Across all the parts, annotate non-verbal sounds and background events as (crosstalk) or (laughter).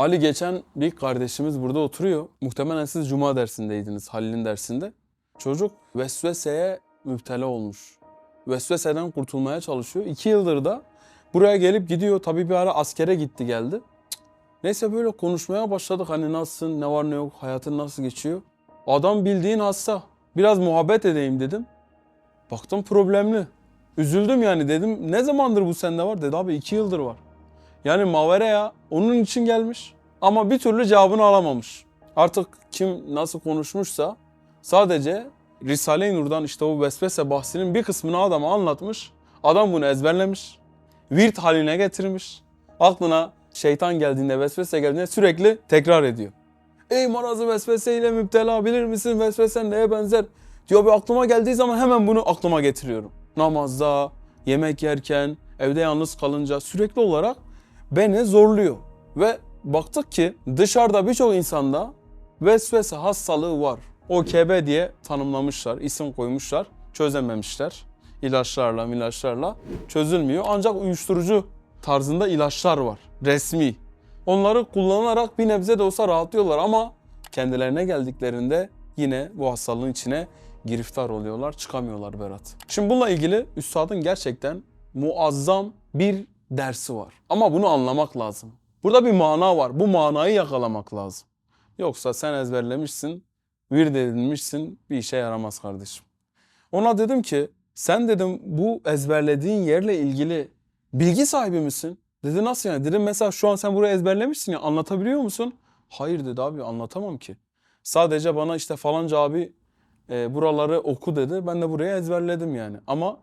Ali geçen bir kardeşimiz burada oturuyor. Muhtemelen siz cuma dersindeydiniz Halil'in dersinde. Çocuk vesveseye müptela olmuş. Vesveseden kurtulmaya çalışıyor. İki yıldır da buraya gelip gidiyor. Tabii bir ara askere gitti geldi. Neyse böyle konuşmaya başladık. Hani nasılsın, ne var ne yok, hayatın nasıl geçiyor. Adam bildiğin hasta. Biraz muhabbet edeyim dedim. Baktım problemli. Üzüldüm yani dedim ne zamandır bu sende var? Dedi abi iki yıldır var. Yani Mavereya onun için gelmiş ama bir türlü cevabını alamamış. Artık kim nasıl konuşmuşsa sadece Risale-i Nur'dan işte o vesvese bahsinin bir kısmını adama anlatmış. Adam bunu ezberlemiş. Virt haline getirmiş. Aklına şeytan geldiğinde, vesvese geldiğinde sürekli tekrar ediyor. Ey marazı vesveseyle müptela bilir misin? Vesvesen neye benzer? Diyor bir aklıma geldiği zaman hemen bunu aklıma getiriyorum. Namazda, yemek yerken, evde yalnız kalınca sürekli olarak beni zorluyor. Ve baktık ki dışarıda birçok insanda vesvese hastalığı var. OKB diye tanımlamışlar, isim koymuşlar, çözememişler. İlaçlarla, ilaçlarla çözülmüyor. Ancak uyuşturucu tarzında ilaçlar var, resmi. Onları kullanarak bir nebze de olsa rahatlıyorlar ama kendilerine geldiklerinde yine bu hastalığın içine giriftar oluyorlar, çıkamıyorlar Berat. Şimdi bununla ilgili üstadın gerçekten muazzam bir dersi var. Ama bunu anlamak lazım. Burada bir mana var. Bu manayı yakalamak lazım. Yoksa sen ezberlemişsin, vird edinmişsin bir işe yaramaz kardeşim. Ona dedim ki sen dedim bu ezberlediğin yerle ilgili bilgi sahibi misin? Dedi nasıl yani? Dedim mesela şu an sen burayı ezberlemişsin ya anlatabiliyor musun? Hayır dedi abi anlatamam ki. Sadece bana işte falanca abi e, buraları oku dedi. Ben de buraya ezberledim yani. Ama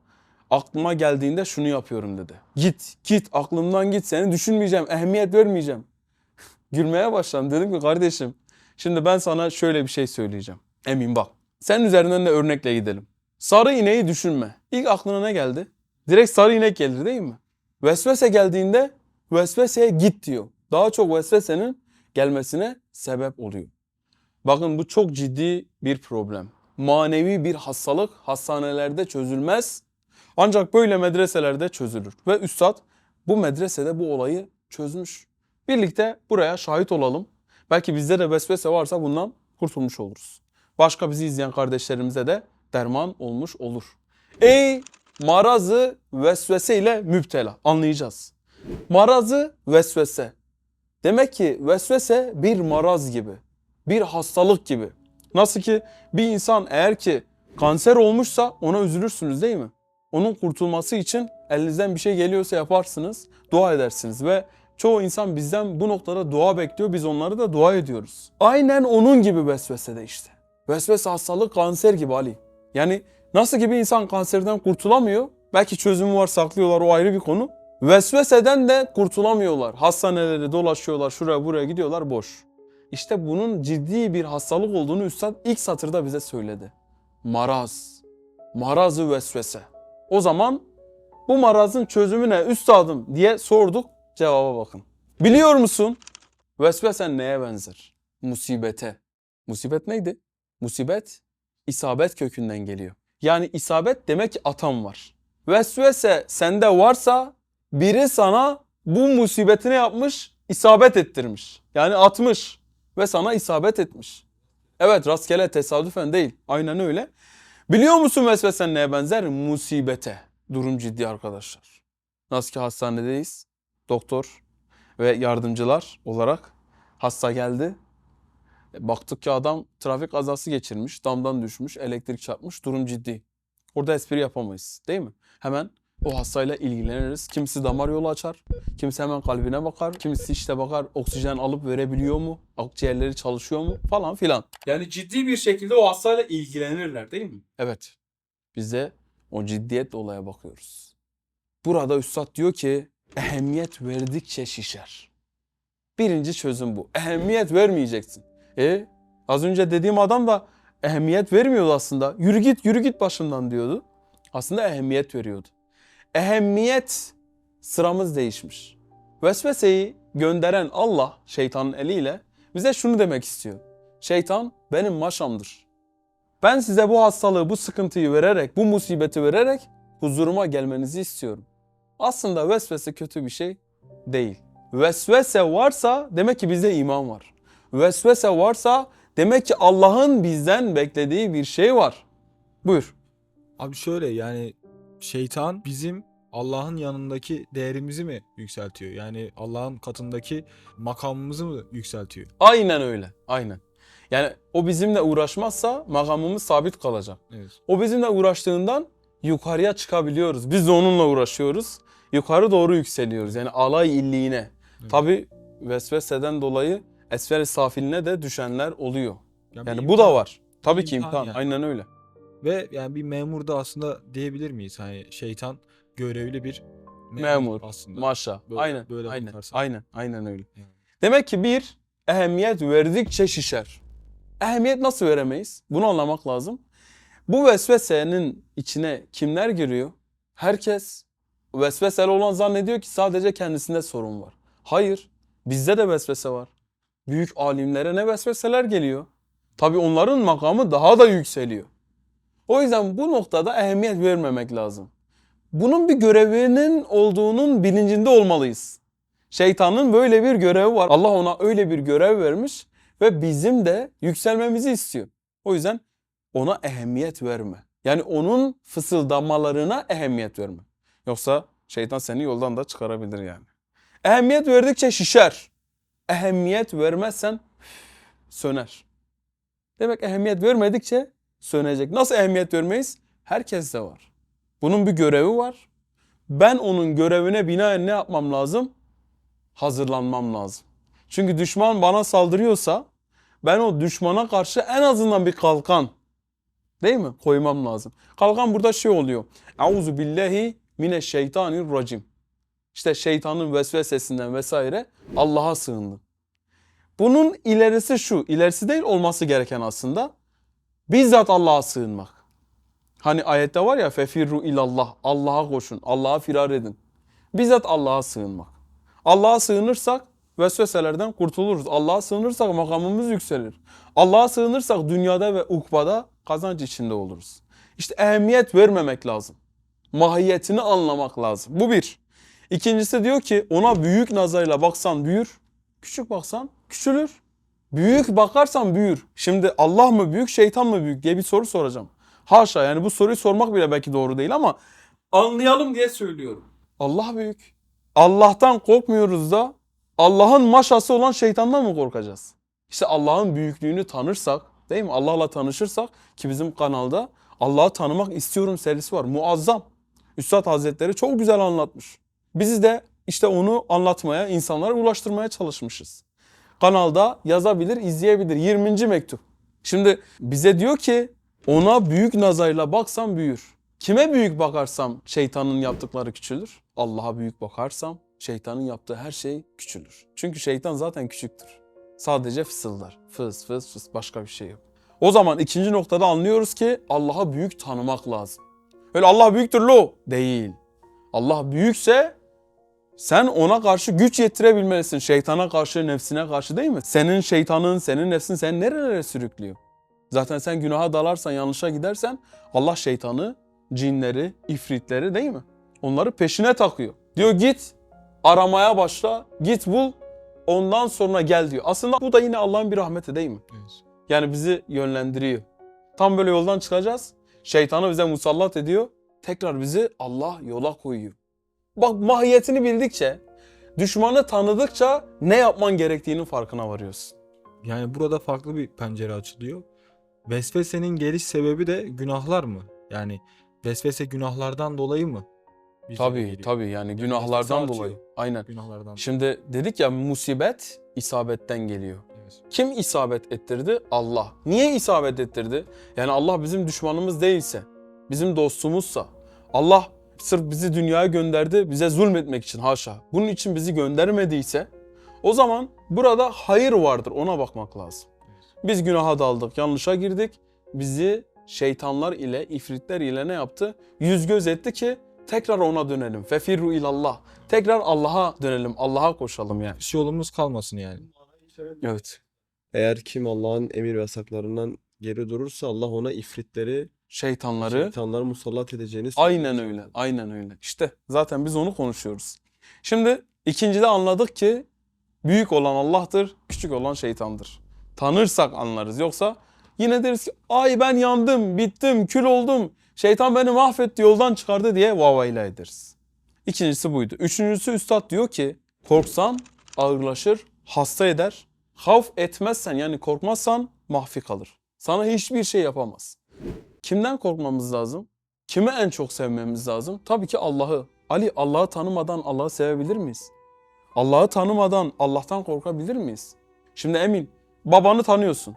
aklıma geldiğinde şunu yapıyorum dedi. Git, git aklımdan git seni düşünmeyeceğim, ehemmiyet vermeyeceğim. (laughs) Gülmeye başladım. Dedim ki kardeşim şimdi ben sana şöyle bir şey söyleyeceğim. Emin bak. Senin üzerinden de örnekle gidelim. Sarı ineği düşünme. İlk aklına ne geldi? Direkt sarı inek gelir değil mi? Vesvese geldiğinde vesveseye git diyor. Daha çok vesvesenin gelmesine sebep oluyor. Bakın bu çok ciddi bir problem. Manevi bir hastalık hastanelerde çözülmez. Ancak böyle medreselerde çözülür. Ve üstad bu medresede bu olayı çözmüş. Birlikte buraya şahit olalım. Belki bizde de vesvese varsa bundan kurtulmuş oluruz. Başka bizi izleyen kardeşlerimize de derman olmuş olur. Ey marazı vesvese ile müptela anlayacağız. Marazı vesvese. Demek ki vesvese bir maraz gibi, bir hastalık gibi. Nasıl ki bir insan eğer ki kanser olmuşsa ona üzülürsünüz değil mi? Onun kurtulması için elinizden bir şey geliyorsa yaparsınız, dua edersiniz ve çoğu insan bizden bu noktada dua bekliyor. Biz onları da dua ediyoruz. Aynen onun gibi vesvese de işte. Vesvese hastalığı kanser gibi Ali. Yani nasıl ki bir insan kanserden kurtulamıyor, belki çözümü var saklıyorlar o ayrı bir konu. Vesveseden de kurtulamıyorlar. Hastaneleri dolaşıyorlar, şuraya buraya gidiyorlar boş. İşte bunun ciddi bir hastalık olduğunu Üstad ilk satırda bize söyledi. Maraz. Marazı vesvese. O zaman bu marazın çözümü ne üstadım diye sorduk. Cevaba bakın. Biliyor musun? Vesvesen neye benzer? Musibete. Musibet neydi? Musibet isabet kökünden geliyor. Yani isabet demek ki atam var. Vesvese sende varsa biri sana bu musibetini yapmış, isabet ettirmiş. Yani atmış ve sana isabet etmiş. Evet rastgele tesadüfen değil. Aynen öyle. Biliyor musun vesvesen neye benzer? Musibete. Durum ciddi arkadaşlar. Nasıl ki hastanedeyiz. Doktor ve yardımcılar olarak hasta geldi. E, Baktık ki adam trafik kazası geçirmiş, damdan düşmüş, elektrik çarpmış, durum ciddi. Orada espri yapamayız değil mi? Hemen o hastayla ilgileniriz. Kimisi damar yolu açar, kimisi hemen kalbine bakar, kimisi işte bakar oksijen alıp verebiliyor mu, akciğerleri çalışıyor mu falan filan. Yani ciddi bir şekilde o hastayla ilgilenirler değil mi? Evet. Biz de o ciddiyetle olaya bakıyoruz. Burada üstad diyor ki ehemmiyet verdikçe şişer. Birinci çözüm bu. Ehemmiyet vermeyeceksin. E az önce dediğim adam da ehemmiyet vermiyordu aslında. Yürü git yürü git başından diyordu. Aslında ehemmiyet veriyordu. Ehemmiyet sıramız değişmiş. Vesveseyi gönderen Allah şeytanın eliyle bize şunu demek istiyor. Şeytan benim maşamdır. Ben size bu hastalığı, bu sıkıntıyı vererek, bu musibeti vererek huzuruma gelmenizi istiyorum. Aslında vesvese kötü bir şey değil. Vesvese varsa demek ki bizde iman var. Vesvese varsa demek ki Allah'ın bizden beklediği bir şey var. Buyur. Abi şöyle yani şeytan bizim Allah'ın yanındaki değerimizi mi yükseltiyor? Yani Allah'ın katındaki makamımızı mı yükseltiyor? Aynen öyle. Aynen. Yani o bizimle uğraşmazsa makamımız sabit kalacak. Evet. O bizimle uğraştığından yukarıya çıkabiliyoruz. Biz de onunla uğraşıyoruz. Yukarı doğru yükseliyoruz. Yani alay illiğine. Evet. Tabi vesveseden dolayı esfer safiline de düşenler oluyor. Yani imtihan. bu da var. Tabii ki imtihan. yani. Aynen öyle. Ve yani bir memur da aslında diyebilir miyiz? Hani şeytan görevli bir Memur, aslında. Maşa. Böyle- aynen. böyle aynen. bakarsan. Aynen. Aynen öyle. Yani. Demek ki bir ehemmiyet verdikçe şişer. Ehemmiyet nasıl veremeyiz? Bunu anlamak lazım. Bu vesvesenin içine kimler giriyor? Herkes vesveseli olan zannediyor ki sadece kendisinde sorun var. Hayır. Bizde de vesvese var. Büyük alimlere ne vesveseler geliyor. Tabii onların makamı daha da yükseliyor. O yüzden bu noktada ehemmiyet vermemek lazım. Bunun bir görevinin olduğunun bilincinde olmalıyız. Şeytanın böyle bir görevi var. Allah ona öyle bir görev vermiş ve bizim de yükselmemizi istiyor. O yüzden ona ehemmiyet verme. Yani onun fısıldamalarına ehemmiyet verme. Yoksa şeytan seni yoldan da çıkarabilir yani. Ehemmiyet verdikçe şişer. Ehemmiyet vermezsen söner. Demek ehemmiyet vermedikçe sönecek. Nasıl ehemmiyet vermeyiz? Herkeste var. Bunun bir görevi var. Ben onun görevine binaen ne yapmam lazım? Hazırlanmam lazım. Çünkü düşman bana saldırıyorsa ben o düşmana karşı en azından bir kalkan değil mi? Koymam lazım. Kalkan burada şey oluyor. Euzu billahi mineşşeytanirracim. İşte şeytanın vesvesesinden vesaire Allah'a sığındım. Bunun ilerisi şu, ilerisi değil olması gereken aslında bizzat Allah'a sığınmak. Hani ayette var ya fefirru ilallah. Allah'a koşun. Allah'a firar edin. Bizzat Allah'a sığınmak. Allah'a sığınırsak vesveselerden kurtuluruz. Allah'a sığınırsak makamımız yükselir. Allah'a sığınırsak dünyada ve ukbada kazanç içinde oluruz. İşte ehemmiyet vermemek lazım. Mahiyetini anlamak lazım. Bu bir. İkincisi diyor ki ona büyük nazarıyla baksan büyür. Küçük baksan küçülür. Büyük bakarsan büyür. Şimdi Allah mı büyük şeytan mı büyük diye bir soru soracağım. Haşa yani bu soruyu sormak bile belki doğru değil ama anlayalım diye söylüyorum. Allah büyük. Allah'tan korkmuyoruz da Allah'ın maşası olan şeytandan mı korkacağız? İşte Allah'ın büyüklüğünü tanırsak değil mi? Allah'la tanışırsak ki bizim kanalda Allah'ı tanımak istiyorum serisi var. Muazzam. Üstad Hazretleri çok güzel anlatmış. Biz de işte onu anlatmaya, insanlara ulaştırmaya çalışmışız. Kanalda yazabilir, izleyebilir. 20. mektup. Şimdi bize diyor ki ona büyük nazarıyla baksam büyür. Kime büyük bakarsam şeytanın yaptıkları küçülür. Allah'a büyük bakarsam şeytanın yaptığı her şey küçülür. Çünkü şeytan zaten küçüktür. Sadece fısıldar. Fıs fıs fıs başka bir şey yok. O zaman ikinci noktada anlıyoruz ki Allah'a büyük tanımak lazım. Öyle Allah büyüktür lo değil. Allah büyükse sen ona karşı güç yetirebilmelisin. Şeytana karşı, nefsine karşı değil mi? Senin şeytanın, senin nefsin seni nerelere sürüklüyor? Zaten sen günaha dalarsan, yanlışa gidersen Allah şeytanı, cinleri, ifritleri değil mi? Onları peşine takıyor. Diyor git aramaya başla, git bul, ondan sonra gel diyor. Aslında bu da yine Allah'ın bir rahmeti değil mi? Evet. Yani bizi yönlendiriyor. Tam böyle yoldan çıkacağız. Şeytanı bize musallat ediyor. Tekrar bizi Allah yola koyuyor. Bak mahiyetini bildikçe, düşmanı tanıdıkça ne yapman gerektiğinin farkına varıyorsun. Yani burada farklı bir pencere açılıyor. Vesvesenin geliş sebebi de günahlar mı? Yani vesvese günahlardan dolayı mı? bize Tabii geliyor? tabii yani vesvese günahlardan artıyor. dolayı. Aynen. Günahlardan. Şimdi dedik ya musibet isabetten geliyor. Evet. Kim isabet ettirdi? Allah. Niye isabet ettirdi? Yani Allah bizim düşmanımız değilse, bizim dostumuzsa, Allah sırf bizi dünyaya gönderdi bize zulmetmek için haşa. Bunun için bizi göndermediyse o zaman burada hayır vardır ona bakmak lazım. Biz günaha daldık, yanlışa girdik. Bizi şeytanlar ile, ifritler ile ne yaptı? Yüz göz etti ki tekrar ona dönelim. Fefirru ilallah. Tekrar Allah'a dönelim, Allah'a koşalım yani. Hiç yolumuz kalmasın yani. Evet. Eğer kim Allah'ın emir ve yasaklarından geri durursa Allah ona ifritleri, Şeytanları şeytanları musallat edeceğini. Aynen öyle. Aynen öyle. İşte zaten biz onu konuşuyoruz. Şimdi İkincide anladık ki büyük olan Allah'tır, küçük olan şeytandır. Tanırsak anlarız. Yoksa yine deriz ki ay ben yandım, bittim, kül oldum. Şeytan beni mahvetti, yoldan çıkardı diye vavayla ederiz. İkincisi buydu. Üçüncüsü üstad diyor ki korksan ağırlaşır, hasta eder. Havf etmezsen yani korkmazsan mahfi kalır. Sana hiçbir şey yapamaz. Kimden korkmamız lazım? Kimi en çok sevmemiz lazım? Tabii ki Allah'ı. Ali Allah'ı tanımadan Allah'ı sevebilir miyiz? Allah'ı tanımadan Allah'tan korkabilir miyiz? Şimdi emin babanı tanıyorsun.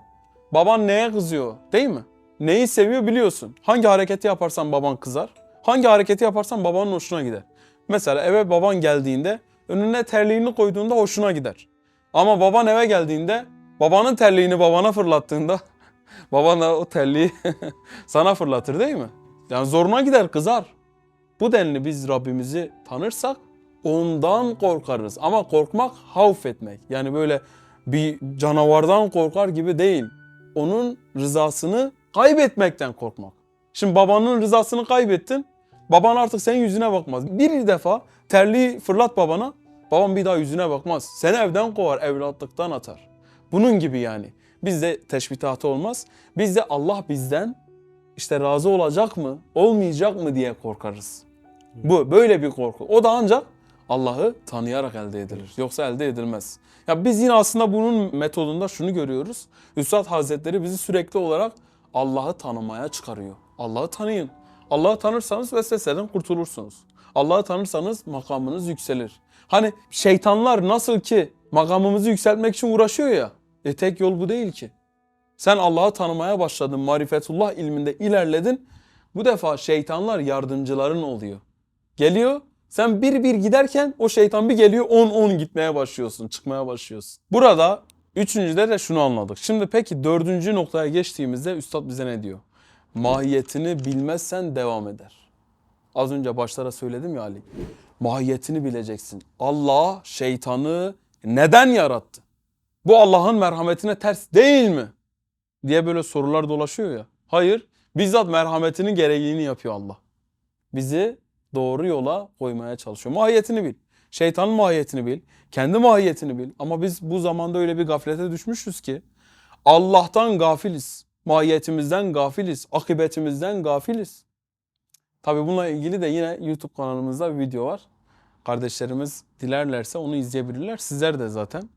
Baban neye kızıyor değil mi? Neyi seviyor biliyorsun. Hangi hareketi yaparsan baban kızar. Hangi hareketi yaparsan babanın hoşuna gider. Mesela eve baban geldiğinde önüne terliğini koyduğunda hoşuna gider. Ama baban eve geldiğinde babanın terliğini babana fırlattığında (laughs) baban da o terliği (laughs) sana fırlatır değil mi? Yani zoruna gider kızar. Bu denli biz Rabbimizi tanırsak ondan korkarız. Ama korkmak havf etmek. Yani böyle bir canavardan korkar gibi değil. Onun rızasını kaybetmekten korkmak. Şimdi babanın rızasını kaybettin. Baban artık senin yüzüne bakmaz. Bir defa terliği fırlat babana. Baban bir daha yüzüne bakmaz. Seni evden kovar, evlatlıktan atar. Bunun gibi yani. Bizde teşbihatı olmaz. Bizde Allah bizden işte razı olacak mı, olmayacak mı diye korkarız. Bu böyle bir korku. O da ancak Allah'ı tanıyarak elde edilir. Yoksa elde edilmez. Ya biz yine aslında bunun metodunda şunu görüyoruz. Üstad Hazretleri bizi sürekli olarak Allah'ı tanımaya çıkarıyor. Allah'ı tanıyın. Allah'ı tanırsanız vesveseden kurtulursunuz. Allah'ı tanırsanız makamınız yükselir. Hani şeytanlar nasıl ki makamımızı yükseltmek için uğraşıyor ya. E tek yol bu değil ki. Sen Allah'ı tanımaya başladın, marifetullah ilminde ilerledin. Bu defa şeytanlar yardımcıların oluyor. Geliyor, sen bir bir giderken o şeytan bir geliyor 10-10 gitmeye başlıyorsun, çıkmaya başlıyorsun. Burada üçüncüde de şunu anladık. Şimdi peki dördüncü noktaya geçtiğimizde Üstad bize ne diyor? Mahiyetini bilmezsen devam eder. Az önce başlara söyledim ya Ali. Mahiyetini bileceksin. Allah şeytanı neden yarattı? Bu Allah'ın merhametine ters değil mi? diye böyle sorular dolaşıyor ya. Hayır, bizzat merhametinin gereğini yapıyor Allah. Bizi doğru yola koymaya çalışıyor. Mahiyetini bil. Şeytanın mahiyetini bil. Kendi mahiyetini bil. Ama biz bu zamanda öyle bir gaflete düşmüşüz ki Allah'tan gafiliz. Mahiyetimizden gafiliz. Akıbetimizden gafiliz. Tabi bununla ilgili de yine YouTube kanalımızda bir video var. Kardeşlerimiz dilerlerse onu izleyebilirler. Sizler de zaten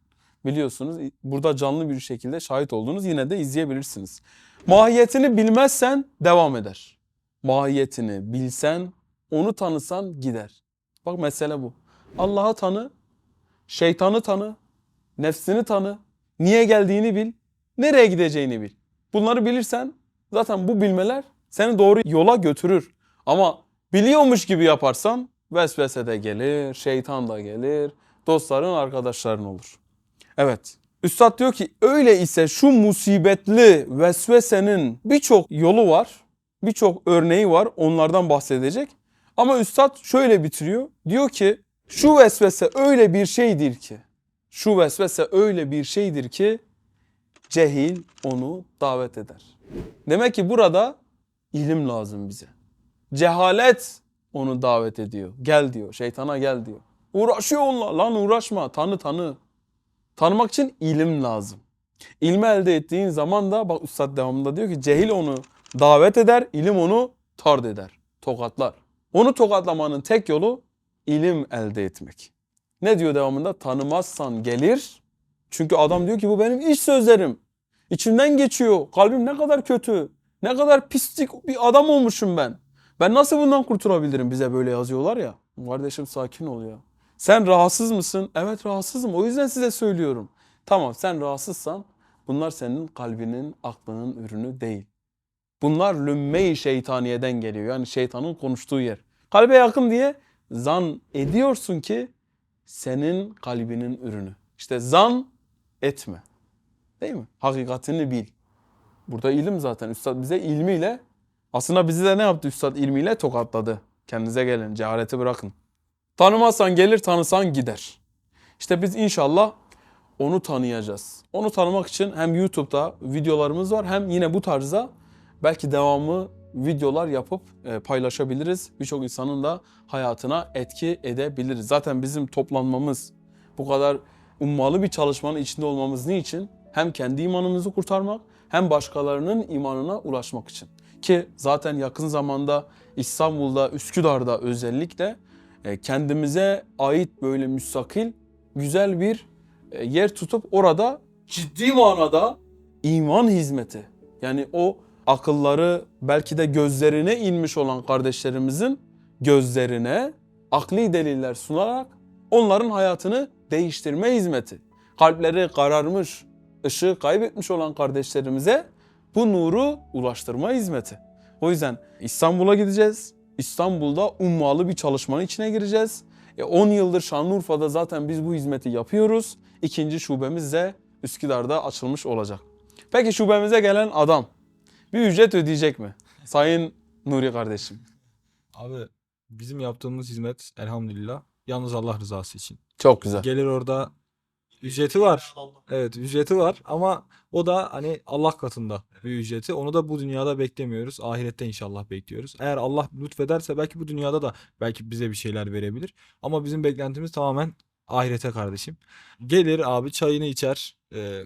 biliyorsunuz burada canlı bir şekilde şahit olduğunuz yine de izleyebilirsiniz. Mahiyetini bilmezsen devam eder. Mahiyetini bilsen, onu tanısan gider. Bak mesele bu. Allah'ı tanı, şeytanı tanı, nefsini tanı, niye geldiğini bil, nereye gideceğini bil. Bunları bilirsen zaten bu bilmeler seni doğru yola götürür. Ama biliyormuş gibi yaparsan vesvese de gelir, şeytan da gelir, dostların, arkadaşların olur. Evet. Üstad diyor ki öyle ise şu musibetli vesvesenin birçok yolu var. Birçok örneği var. Onlardan bahsedecek. Ama Üstad şöyle bitiriyor. Diyor ki şu vesvese öyle bir şeydir ki şu vesvese öyle bir şeydir ki cehil onu davet eder. Demek ki burada ilim lazım bize. Cehalet onu davet ediyor. Gel diyor. Şeytana gel diyor. Uğraşıyor onunla. Lan uğraşma. Tanı tanı. Tanımak için ilim lazım. İlmi elde ettiğin zaman da bak Üstad devamında diyor ki cehil onu davet eder, ilim onu tard eder, tokatlar. Onu tokatlamanın tek yolu ilim elde etmek. Ne diyor devamında? Tanımazsan gelir. Çünkü adam diyor ki bu benim iç sözlerim. İçimden geçiyor. Kalbim ne kadar kötü. Ne kadar pislik bir adam olmuşum ben. Ben nasıl bundan kurtulabilirim bize böyle yazıyorlar ya. Kardeşim sakin ol ya. Sen rahatsız mısın? Evet rahatsızım. O yüzden size söylüyorum. Tamam sen rahatsızsan bunlar senin kalbinin, aklının ürünü değil. Bunlar lümme-i şeytaniyeden geliyor. Yani şeytanın konuştuğu yer. Kalbe yakın diye zan ediyorsun ki senin kalbinin ürünü. İşte zan etme. Değil mi? Hakikatini bil. Burada ilim zaten. Üstad bize ilmiyle aslında bizi de ne yaptı Üstad ilmiyle tokatladı. Kendinize gelin. Cehaleti bırakın. Tanımazsan gelir, tanısan gider. İşte biz inşallah onu tanıyacağız. Onu tanımak için hem YouTube'da videolarımız var hem yine bu tarzda belki devamı videolar yapıp e, paylaşabiliriz. Birçok insanın da hayatına etki edebiliriz. Zaten bizim toplanmamız, bu kadar ummalı bir çalışmanın içinde olmamız niçin? Hem kendi imanımızı kurtarmak hem başkalarının imanına ulaşmak için. Ki zaten yakın zamanda İstanbul'da, Üsküdar'da özellikle e, kendimize ait böyle müstakil güzel bir e, yer tutup orada ciddi manada iman hizmeti yani o akılları belki de gözlerine inmiş olan kardeşlerimizin gözlerine akli deliller sunarak onların hayatını değiştirme hizmeti. Kalpleri kararmış, ışığı kaybetmiş olan kardeşlerimize bu nuru ulaştırma hizmeti. O yüzden İstanbul'a gideceğiz. İstanbul'da ummalı bir çalışmanın içine gireceğiz. E 10 yıldır Şanlıurfa'da zaten biz bu hizmeti yapıyoruz. İkinci şubemiz de Üsküdar'da açılmış olacak. Peki şubemize gelen adam bir ücret ödeyecek mi? Sayın Nuri kardeşim. Abi bizim yaptığımız hizmet elhamdülillah yalnız Allah rızası için. Çok güzel. Gelir orada ücreti var. Evet ücreti var ama o da hani Allah katında bir ücreti. Onu da bu dünyada beklemiyoruz. Ahirette inşallah bekliyoruz. Eğer Allah lütfederse belki bu dünyada da belki bize bir şeyler verebilir. Ama bizim beklentimiz tamamen ahirete kardeşim. Gelir abi çayını içer. e,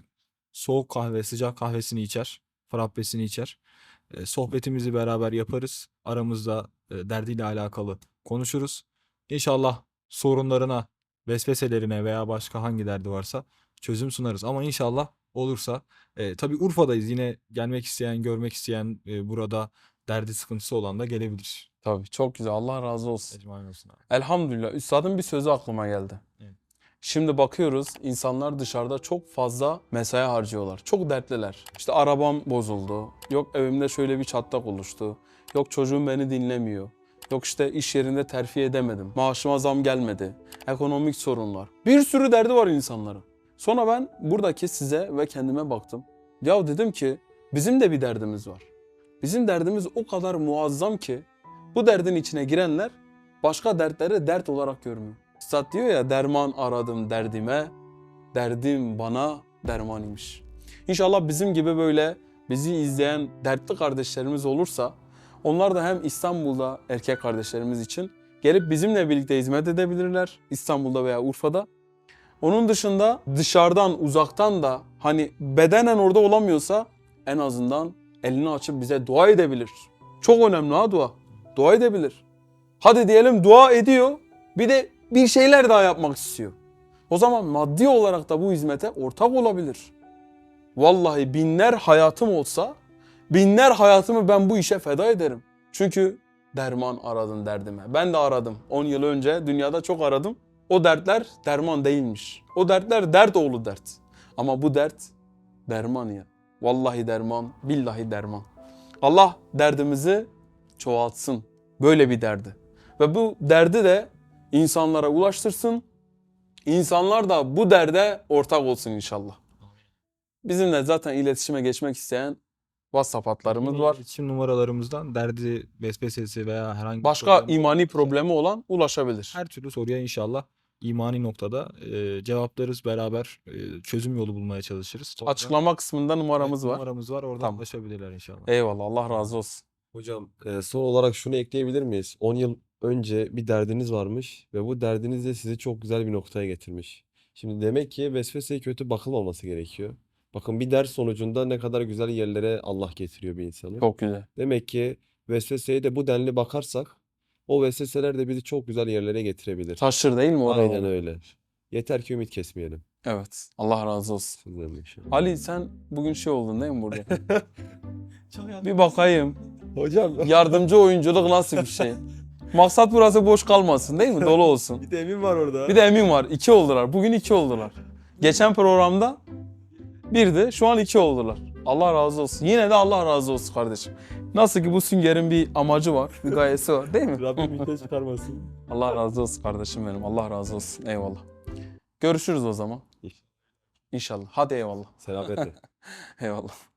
soğuk kahve, sıcak kahvesini içer. Frappesini içer. E, sohbetimizi beraber yaparız. Aramızda e, derdiyle alakalı konuşuruz. İnşallah sorunlarına vesveselerine veya başka hangi derdi varsa çözüm sunarız. Ama inşallah olursa e, tabii Urfa'dayız. Yine gelmek isteyen, görmek isteyen, e, burada derdi sıkıntısı olan da gelebilir. Tabii çok güzel. Allah razı olsun. Olsun abi. Elhamdülillah. Üstadın bir sözü aklıma geldi. Evet. Şimdi bakıyoruz insanlar dışarıda çok fazla mesai harcıyorlar. Çok dertliler. İşte arabam bozuldu. Yok evimde şöyle bir çatlak oluştu. Yok çocuğum beni dinlemiyor. Yok işte iş yerinde terfi edemedim. Maaşıma zam gelmedi. Ekonomik sorunlar. Bir sürü derdi var insanların. Sonra ben buradaki size ve kendime baktım. Ya dedim ki bizim de bir derdimiz var. Bizim derdimiz o kadar muazzam ki bu derdin içine girenler başka dertleri dert olarak görmüyor. Üstad diyor ya derman aradım derdime, derdim bana derman imiş. İnşallah bizim gibi böyle bizi izleyen dertli kardeşlerimiz olursa onlar da hem İstanbul'da erkek kardeşlerimiz için gelip bizimle birlikte hizmet edebilirler İstanbul'da veya Urfa'da. Onun dışında dışarıdan uzaktan da hani bedenen orada olamıyorsa en azından elini açıp bize dua edebilir. Çok önemli ha dua. Dua edebilir. Hadi diyelim dua ediyor. Bir de bir şeyler daha yapmak istiyor. O zaman maddi olarak da bu hizmete ortak olabilir. Vallahi binler hayatım olsa binler hayatımı ben bu işe feda ederim. Çünkü derman aradın derdime. Ben de aradım. 10 yıl önce dünyada çok aradım. O dertler derman değilmiş. O dertler dert oğlu dert. Ama bu dert derman ya. Vallahi derman, billahi derman. Allah derdimizi çoğaltsın. Böyle bir derdi. Ve bu derdi de insanlara ulaştırsın. İnsanlar da bu derde ortak olsun inşallah. Bizimle zaten iletişime geçmek isteyen WhatsApp hatlarımız var. İletişim numaralarımızdan derdi, vesvesesi veya herhangi bir Başka problem imani problemi olan ulaşabilir. her türlü soruya inşallah imani noktada e, cevaplarız beraber e, çözüm yolu bulmaya çalışırız. Sonra- Açıklama kısmında numaramız Evet, var. Numaramız var. Oradan Tamam. ulaşabilirler inşallah. Eyvallah Allah razı olsun. Hocam e, son olarak şunu ekleyebilir miyiz? 10 yıl önce bir derdiniz varmış ve bu derdiniz de sizi çok güzel bir noktaya getirmiş. Şimdi demek ki vesveseye kötü bakılmaması gerekiyor. Bakın bir ders sonucunda ne kadar güzel yerlere Allah getiriyor bir insanı. Çok güzel. Demek ki vesveseye de bu denli bakarsak o vesveseler de bizi çok güzel yerlere getirebilir. Taşır değil mi orada? Aynen öyle. Yeter ki ümit kesmeyelim. Evet. Allah razı olsun. Sizden de inşallah. Ali sen bugün şey oldun değil mi burada? (laughs) bir bakayım. Hocam Yardımcı oyunculuk nasıl bir şey? (laughs) Maksat burası boş kalmasın değil mi? Dolu olsun. (laughs) bir de emin var orada. Bir de Emin var. iki oldular. Bugün iki oldular. Geçen programda birdi. Şu an iki oldular. Allah razı olsun. Yine de Allah razı olsun kardeşim. Nasıl ki bu süngerin bir amacı var, bir gayesi var değil mi? (laughs) Rabbim ülke çıkarmasın. Allah razı olsun kardeşim benim. Allah razı olsun. Eyvallah. Görüşürüz o zaman. İnşallah. Hadi eyvallah. Selametle. (laughs) Eyvallah.